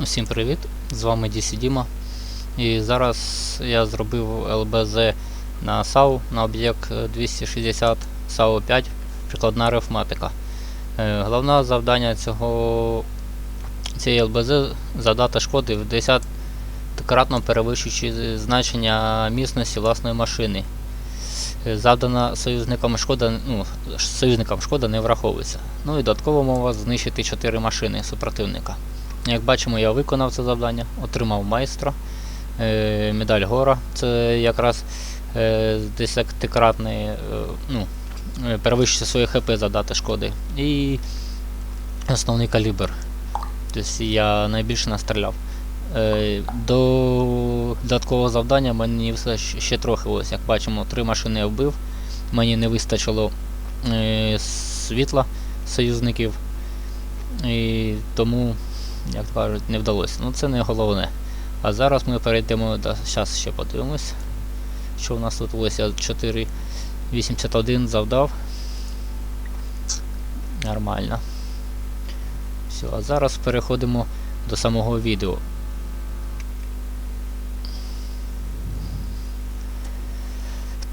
Усім привіт! З вами DC Діма. І зараз я зробив ЛБЗ на САУ на об'єкт е, 260 САУ 5 прикладна арифметика. Е, Головне завдання цього цієї ЛБЗ завдати шкоди в 10 кратно перевищуючи значення міцності власної машини. Е, Завдана союзникам шкода, ну, союзникам шкода не враховується. Ну і додатково мова знищити 4 машини супротивника. Як бачимо, я виконав це завдання, отримав майстра, е, медаль гора. Це якраз е, десятикратний, е, ну, перевищує своє ХП задати шкоди. І основний калібр. Тобто я найбільше настріляв. До додаткового завдання мені все ще трохи ось, як бачимо, три машини я вбив. Мені не вистачило світла союзників. І тому як кажуть, не вдалося. Ну це не головне. А зараз ми перейдемо до. Зараз ще подивимось. Що у нас тут ось 4.81 завдав. Нормально. Все, а зараз переходимо до самого відео.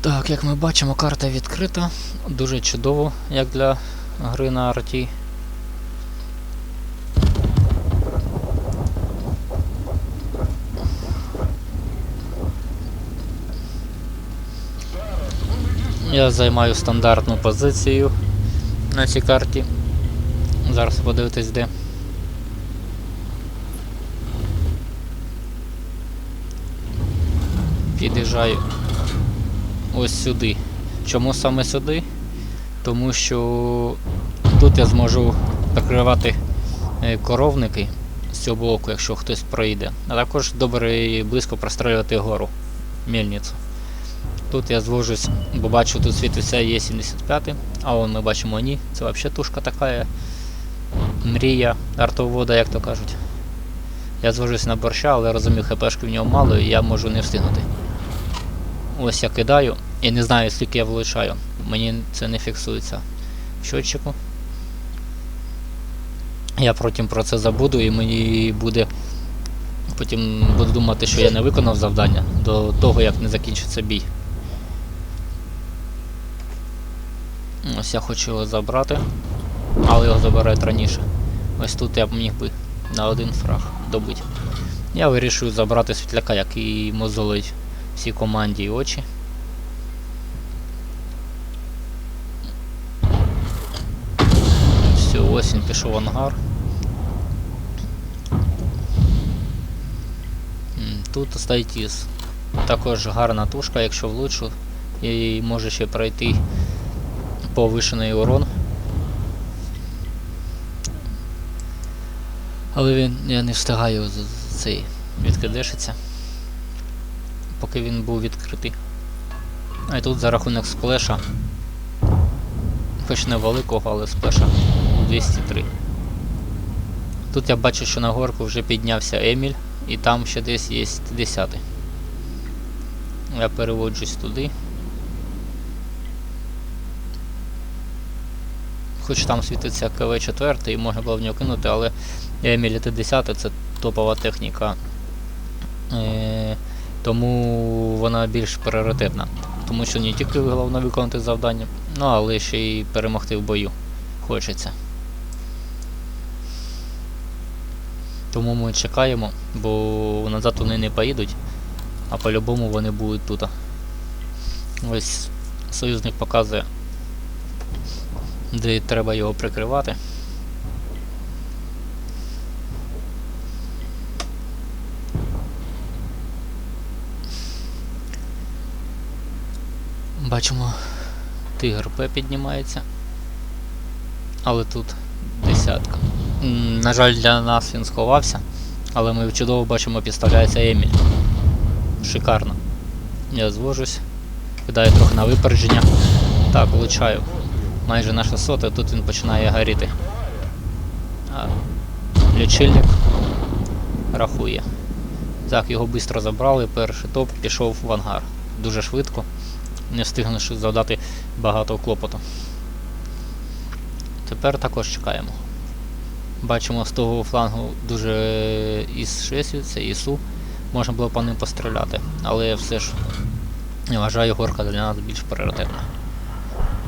Так, як ми бачимо, карта відкрита. Дуже чудово, як для гри на арті. Я займаю стандартну позицію на цій карті. Зараз подивитись де. Під'їжджаю ось сюди. Чому саме сюди? Тому що тут я зможу прикривати е, коровники з цього боку, якщо хтось пройде. А також добре і близько прострілювати гору, мельницю. Тут я звожусь, бо бачу, тут світиться Є75, а вон ми бачимо ні. Це взагалі тушка така. Мрія артовода, як то кажуть. Я звожусь на борща, але розумію, хпшки в нього мало і я можу не встигнути. Ось я кидаю і не знаю, скільки я влучаю. Мені це не фіксується в щотчику. Я потім про це забуду і мені буде. Потім буду думати, що я не виконав завдання до того, як не закінчиться бій. Ось я хочу його забрати, але його забирають раніше. Ось тут я б міг би на один фраг добити. Я вирішую забрати світляка, який мозолить всій команді і очі. Все, ось він пішов в ангар. Тут стоїть із. Також гарна тушка, якщо влучу, і може ще пройти повишений урон. Але він я не встигаю цей відкидешиться. Поки він був відкритий. А і тут за рахунок сплеша. Хоч не великого, але сплеша 203. Тут я бачу, що на горку вже піднявся Еміль, і там ще десь є 10. Я переводжусь туди. Хоч там світиться КВ-4 і можна було в нього кинути, але Еміль Т-10 це топова техніка. Е, тому вона більш пріоритетна. Тому що не тільки головне виконати завдання, ну але ще й перемогти в бою хочеться. Тому ми чекаємо, бо назад вони не поїдуть, а по-любому вони будуть тут. Ось союзник показує, де треба його прикривати. Бачимо, тигр П піднімається. Але тут десятка. На жаль, для нас він сховався, але ми чудово бачимо, підставляється Еміль. Шикарно. Я звожусь, кидаю трохи на випередження. Так, влучаю. Майже на 600, а тут він починає горіти. А, лічильник рахує. Так, його швидко забрали, перший топ пішов в ангар. Дуже швидко не встигнувши завдати багато клопоту. Тепер також чекаємо. Бачимо з того флангу дуже із 6 це ІСУ, можна було по ним постріляти. Але все ж вважаю горка для нас більш пріоритетна.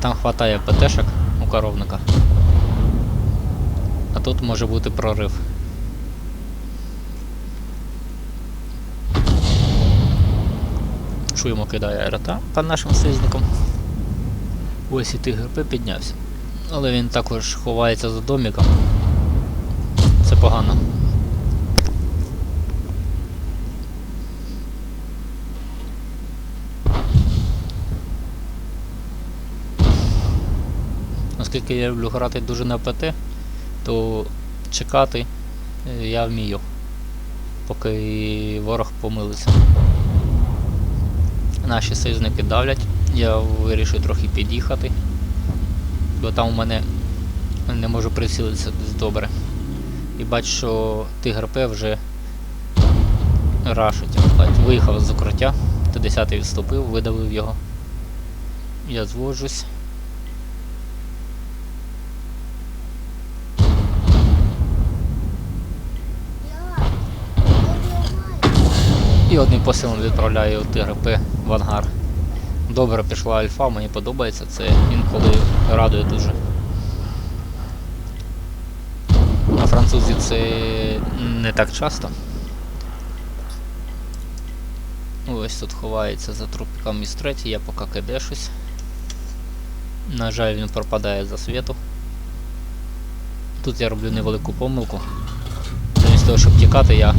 Там хватає ПТшок у коровника. А тут може бути прорив. Чуємо, кидає аерота по нашим союзникам. Ось і ТГП піднявся. Але він також ховається за доміком. Це погано. Оскільки я люблю грати дуже на ПТ, то чекати е, я вмію, поки ворог помилиться. Наші союзники давлять, я вирішив трохи під'їхати, бо там у мене не можу прицілитися добре. І бачу, що Тигр П вже рашить. Виїхав з укриття, Т-10 відступив, видавив його. Я зводжусь. І одним посилом відправляю ТГП в ангар. Добре пішла альфа, мені подобається, це інколи радує дуже. На французі це не так часто. Ось тут ховається за трупиком міс третій, я поки кидешусь. На жаль, він пропадає за світу. Тут я роблю невелику помилку. Замість того, щоб тікати, я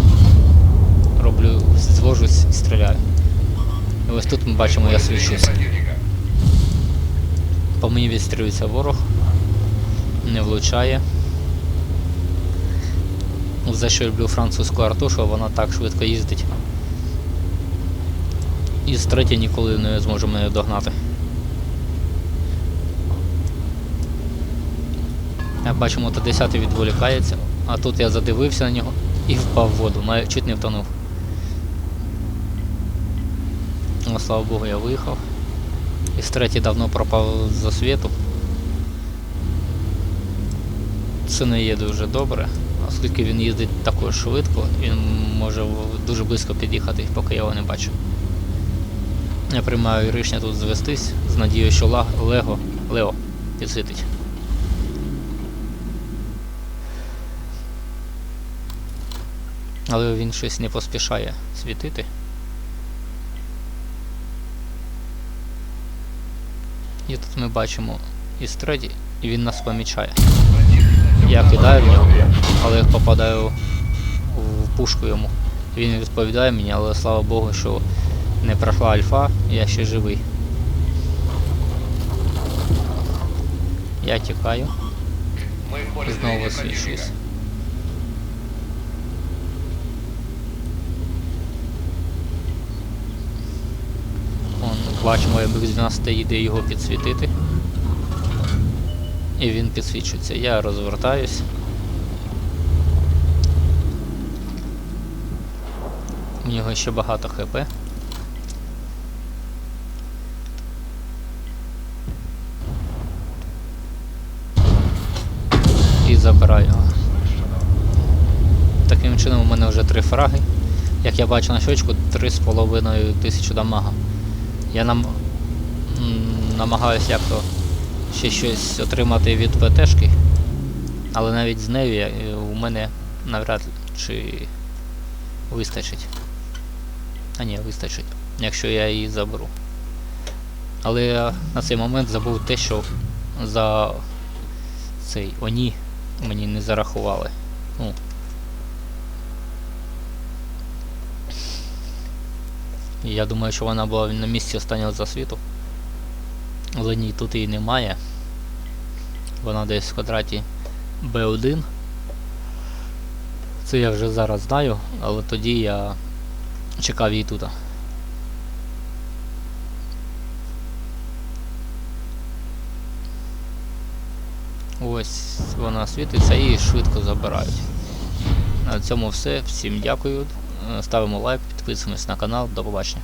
роблю, звожусь і стріляю. І ось тут ми бачимо, я свічусь. По мені відстрілюється ворог, не влучає. За що люблю французьку арту, що вона так швидко їздить. І з третє ніколи не зможе мене догнати. Як бачимо, то 10 відволікається, а тут я задивився на нього і впав в воду, чуть не втонув. Ну, слава Богу, я виїхав. І третій давно пропав за світу. Це не є дуже добре, оскільки він їздить також швидко, він може дуже близько під'їхати, поки я його не бачу. Я приймаю рішення тут звестись з надією, що Ла- Лего Лео підсвітить. Але він щось не поспішає світити. І тут ми бачимо істреді, і він нас помічає. Я кидаю в нього, але попадаю в пушку йому. Він відповідає мені, але слава Богу, що не пройшла альфа, я ще живий. Я тікаю, знову свічусь. противника. Вон, бачимо, як з 12 йде його підсвітити. І він підсвічується. Я розвертаюсь. У нього ще багато хп. І забираю його. Таким чином у мене вже три фраги. Як я бачу на щочку, 3,5 тисячі дамага. Я нам намагаюся як то ще щось отримати від ПТшки, але навіть з нею е, у мене навряд чи вистачить. А ні, вистачить, якщо я її заберу. Але я на цей момент забув те, що за цей Оні мені не зарахували. Ну, Я думаю, що вона була на місці останнього засвіту. Але ні, тут її немає. Вона десь в квадраті B1. Це я вже зараз знаю, але тоді я чекав її тут. Ось вона світиться і швидко забирають. На цьому все. Всім дякую. Е, Ставимо лайк, підписуємось на канал. До побачення.